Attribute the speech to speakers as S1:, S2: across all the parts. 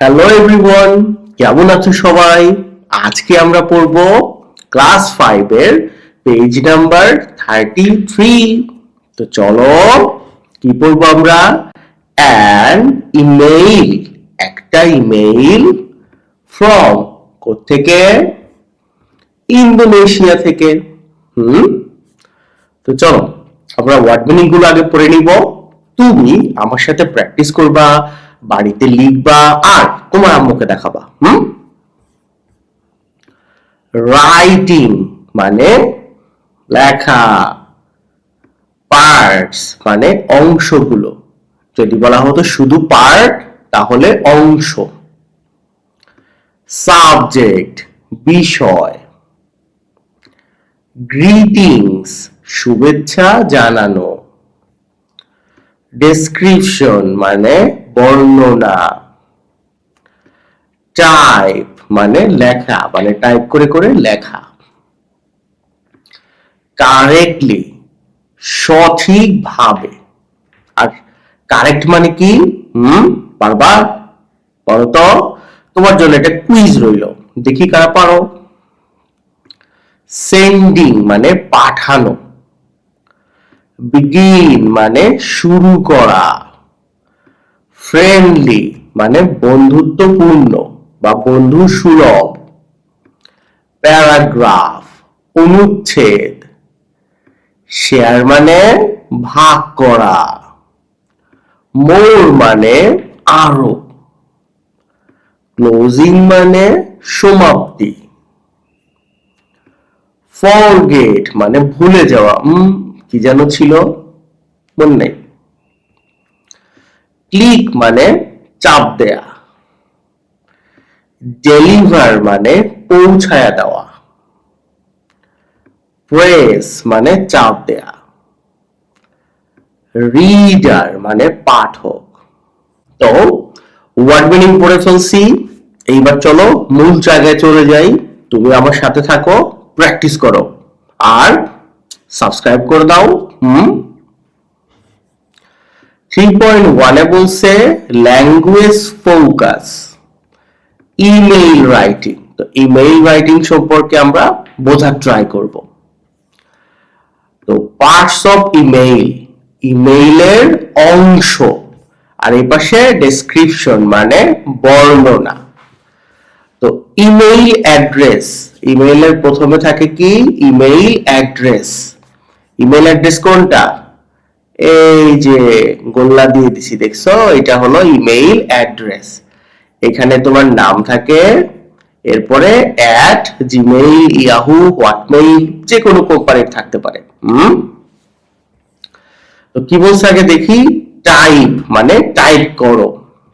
S1: Hello everyone কেমন আছো সবাই? আজকে আমরা পড়ব ক্লাস ফাইভের পেজ নাম্বার থার্টি থ্রি তো চলো, কি পড়ব আমরা? অ্যান ইমেইল একটা ইমেইল ফ্রম থেকে ইন্দোনেশিয়া থেকে। হুম? তো চলো, আমরা ওয়ার্ড মিনিংগুলো আগে পড়ে নিব। তুমি আমার সাথে প্র্যাকটিস করবা। বাড়িতে লিখবা আর তোমার আম্মুকে দেখাবা, হুম? রাইটিং মানে লেখা পার্টস মানে অংশগুলো। যদি বলা হতো শুধু পার্ট তাহলে অংশ। সাবজেক্ট বিষয়। গ্রিটিংস শুভেচ্ছা জানানো। ডেসক্রিপশন মানে বর্ণনা। টাইপ মানে লেখা মানে টাইপ করে করে লেখা। কারেক্টলি সঠিকভাবে। আর কারেক্ট মানে কি? হুম? পারবা বলো তো? তোমার জন্য একটা কুইজ রইল। দেখি কারা পারো? সেন্ডিং মানে পাঠানো। বিগিন মানে শুরু করা। ফ্রেন্ডলি মানে বন্ধুত্বপূর্ণ বা বন্ধু সুলভ প্যারাগ্রাফ, অনুচ্ছেদ। শেয়ার মানে ভাগ করা। মোর মানে আরও। ক্লোজিং মানে সমাপ্তি। ফরগেট মানে ভুলে যাওয়া। কি যেন ছিল? মনে নেই। ক্লিক মানে চাপ দেয়া। ডেলিভার মানে পৌঁছায়া দেওয়া। প্রেস মানে চাপ দেয়া। রিডার মানে পাঠক। তো ওয়ার্ড মিনিং পড়ে ফেলছি। এইবার চলো মূল জায়গায় চলে যাই। তুমি আমার সাথে থাকো প্র্যাকটিস করো। আর সাবস্ক্রাইব করে দাও। হুম? থ্রি পয়েন্ট ওয়ানে বলছে ল্যাঙ্গুয়েজ ফোকাস ইমেইল রাইটিং তো ইমেইল রাইটিং সম্পর্কে আমরা বোঝার ট্রাই করব। তো পার্টস অফ ইমেইল ইমেইলের অংশ, আর এই পাশে ডেসক্রিপশন মানে বর্ণনা। তো ইমেইল অ্যাড্রেস ইমেইলের প্রথমে থাকে কি? ইমেইল অ্যাড্রেস ইমেইল অ্যাড্রেস কোনটা? এই যে গোল্লা দিয়ে দিছি, দেখছ? এটা হলো ইমেইল অ্যাড্রেস এখানে তোমার নাম থাকে, এরপরে অ্যাট জিমেইল ইয়াহু হটমেইল যে কোনো কোম্পানির থাকতে পারে, হুম? তো কি বলছে আগে দেখি? টাইপ মানে টাইপ করো।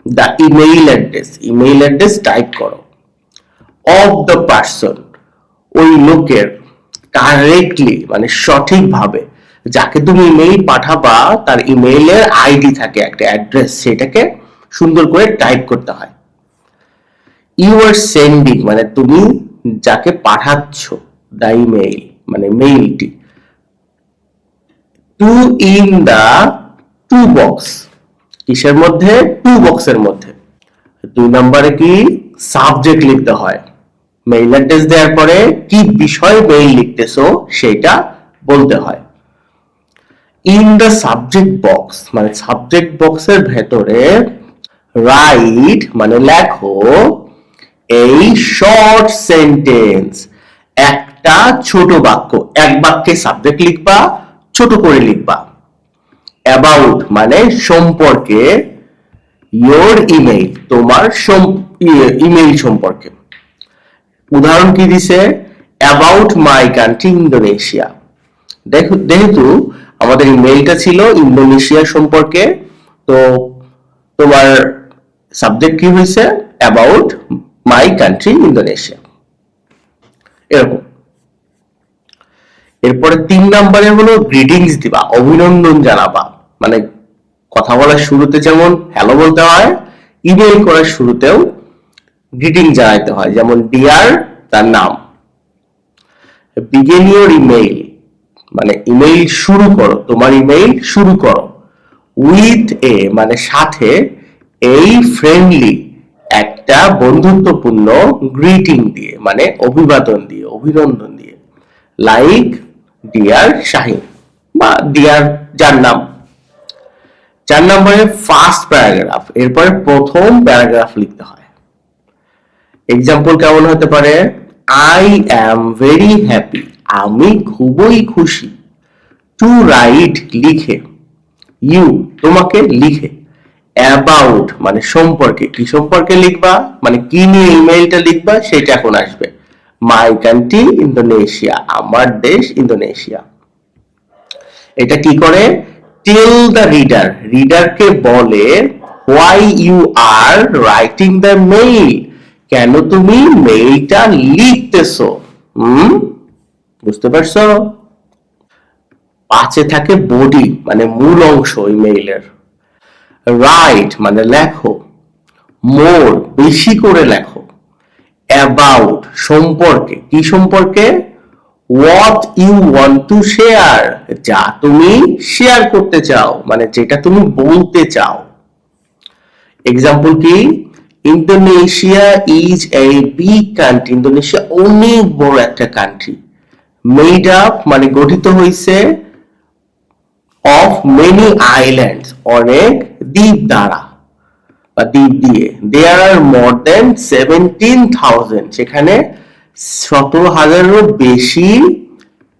S1: The email address email address type করো। অফ দ্য পার্সন ওই লোকের কারেক্টলি মানে সঠিকভাবে যাকে তুমি ইমেইল পাঠাবা, তার ইমেইলের আইডি থাকে, একটা অ্যাড্রেস সেটাকে সুন্দর করে টাইপ করতে হয়। ইউ আর সেন্ডিং মানে তুমি যাকে পাঠাচ্ছ দ্য ইমেইল মানে মেইলটি to in the to box কিসের মধ্যে? টু বক্সের মধ্যে। দুই নম্বরে কি? সাবজেক্ট লিখতে হয়। মেইল অ্যাড্রেস দেওয়ার পরে কি বিষয় মেইল লিখতেছো, সেটা বলতে হয়। ইন দ্য সাবজেক্ট বক্স মানে সাবজেক্ট বক্সের ভেতরে রাইট মানে লেখো, এই শর্ট সেন্টেন্স একটা ছোট বাক্য, এক বাক্যে সাবজেক্ট লিখবা, ছোট করে লিখবা। অ্যাবাউট মানে সম্পর্কে ইয়োর ইমেইল তোমার ইমেইল সম্পর্কে। উদাহরণ কি দিছে? অ্যাবাউট মাই কান্ট্রি ইন্দোনেশিয়া দেখো, যেহেতু আমাদের ইমেইলটা ছিল ইন্দোনেশিয়া সম্পর্কে। তো তোমার সাবজেক্ট কি হয়েছে? About my country Indonesia. এরকম। এরপরে তিন নম্বরে হলো গ্রিটিংস দিবা, অভিনন্দন জানাবা। মানে কথা বলার শুরুতে যেমন হ্যালো বলতে হয় ইমেইল করার শুরুতেও গ্রিটিং জানাইতে হয়। যেমন ডিয়ার তার নাম। বিগিন ইউর ইমেইল মানে ইমেইল শুরু করো, তোমার ইমেইল শুরু করো। উইথ এ মানে সাথে এই ফ্রেন্ডলি একটা বন্ধুত্বপূর্ণ গ্রিটিং দিয়ে মানে অভিবাদন দিয়ে, অভিনন্দন দিয়ে। লাইক ডিয়ার শাহিন বা ডিয়ার যার নাম। চার নম্বরে ফার্স্ট প্যারাগ্রাফ এরপরে প্রথম প্যারাগ্রাফ লিখতে হয়। এক্সাম্পল কেমন হতে পারে? আই অ্যাম ভেরি হ্যাপি আমি খুবই খুশি। টু রাইট লিখে। ইউ তোমাকে লিখে। অ্যাবাউট মানে সম্পর্কে। কি সম্পর্কে লিখবা? মানে কি নিয়ে ইমেইলটা লিখবা? সেটা এখন আসবে। মাই কান্ট্রি ইন্দোনেশিয়া আমার দেশ ইন্দোনেশিয়া এটা কি করে? টেল দ্য রিডার রিডারকে বলে why you are writing the mail কেন তুমি মেইলটা লিখতেছো? হুম? বুঝতে পারছ? পাঁচে থাকে বডি মানে মূল অংশ ইমেইলের রাইট মানে লেখো। মোর বেশি করে লেখো। অ্যাবাউট সম্পর্কে। কি সম্পর্কে? What you want to share যা তুমি শেয়ার করতে চাও মানে যেটা তুমি বলতে চাও। এক্সাম্পল কি? Indonesia is a big country Indonesia অনেক বড় একটা কান্ট্রি মেড আপ মানে গঠিত হয়েছে অফ মেনি আইল্যান্ডস অনেক দ্বীপ দ্বারা, বা দ্বীপ দিয়ে। দেয়ার আর মোর দেন সেভেন্টিন থাউজেন্ড সেখানে সতেরো হাজারেরও বেশি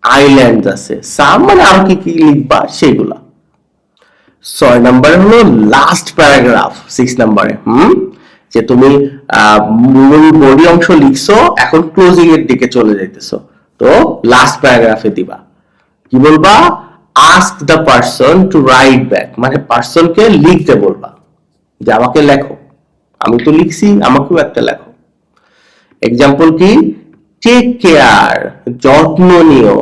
S1: আইল্যান্ড আছে। সাম মানে আর কি কি লিখবা, সেগুলা। ছয় নম্বরে হলো লাস্ট প্যারাগ্রাফ সিক্স নম্বরে, হুম? যে তুমি মূল বডি অংশ লিখছো, এখন ক্লোজিং এর দিকে চলে যাইতেছো। তো লাস্ট প্যারাগ্রাফে দিবা। কি বলবা? Ask the person to write back মানে পার্সনকে লিখতে বলবা। যে আমাকে লেখো। আমি তো লিখছি, আমাকেও একটা লেখো। এক্সাম্পল কি? টেক কেয়ার যত্ন নিও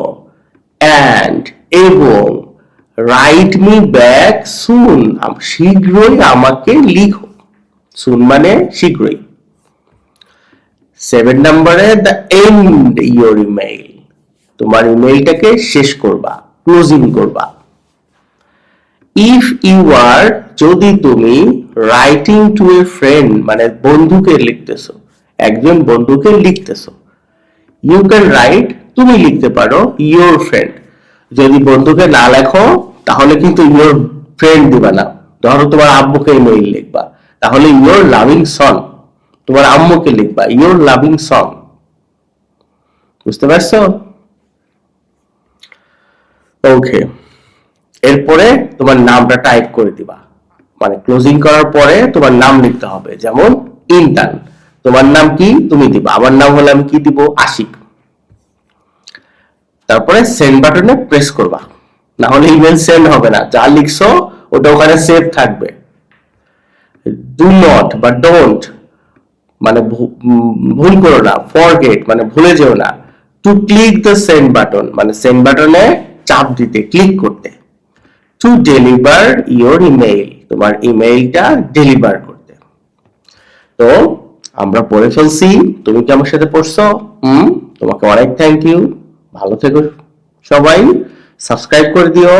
S1: অ্যান্ড এবং রাইট মি ব্যাক সুন শীঘ্রই আমাকে লিখো। সুন মানে শীঘ্রই। সেভেন নম্বরে দ্য এন্ড ইয়োর ইমেইল তোমার ইমেইলটাকে শেষ করবা ক্লোজিং করবা। ইফ ইউ আর যদি তুমি রাইটিং টু এ ফ্রেন্ড মানে বন্ধুকে লিখতেছো, একজন বন্ধুকে লিখতেছো ইউ ক্যান রাইট তুমি লিখতে পারো ইয়োর ফ্রেন্ড যদি বন্ধুকে না লেখো, তাহলে কিন্তু ইয়োর ফ্রেন্ড দিবা না। ধরো তোমার আব্বুকে ইমেইল লিখবা, তাহলে ইয়োর লাভিং সন তোমার আম্মুকে লিখবা ইয়োর লাভিং সং বুঝতে পারছ? ওকে এরপরে তোমার নামটা টাইপ করে দিবা। মানে ক্লোজিং করার পরে তোমার নাম লিখতে হবে, যেমন ইন্টার্ন তোমার নাম কি? তুমি দিবা। আমার নাম হলে আমি কি দিব? আশিক। তারপরে সেন্ড বাটনে প্রেস করবা। না হলে ইমেল সেন্ড হবে না। যা লিখছো, ওটা ওখানে সেভ থাকবে। ডু নট বা ডোন্ট মানে ভুল করো না ফরগেট মানে ভুলে যেও না। To click the send button মানে সেন্ড বাটনে চাপ দিতে ক্লিক করতে। টু ডেলিভার ইওর ইমেইল তোমার ইমেইলটা ডেলিভার করতে। তো, আমরা পড়ে ফেলছি, তুমি কি আমার সাথে পড়ছো? হুম, তোমাকে অনেক থ্যাংক ইউ ভালো থেকো সবাই। সাবস্ক্রাইব করে দিও।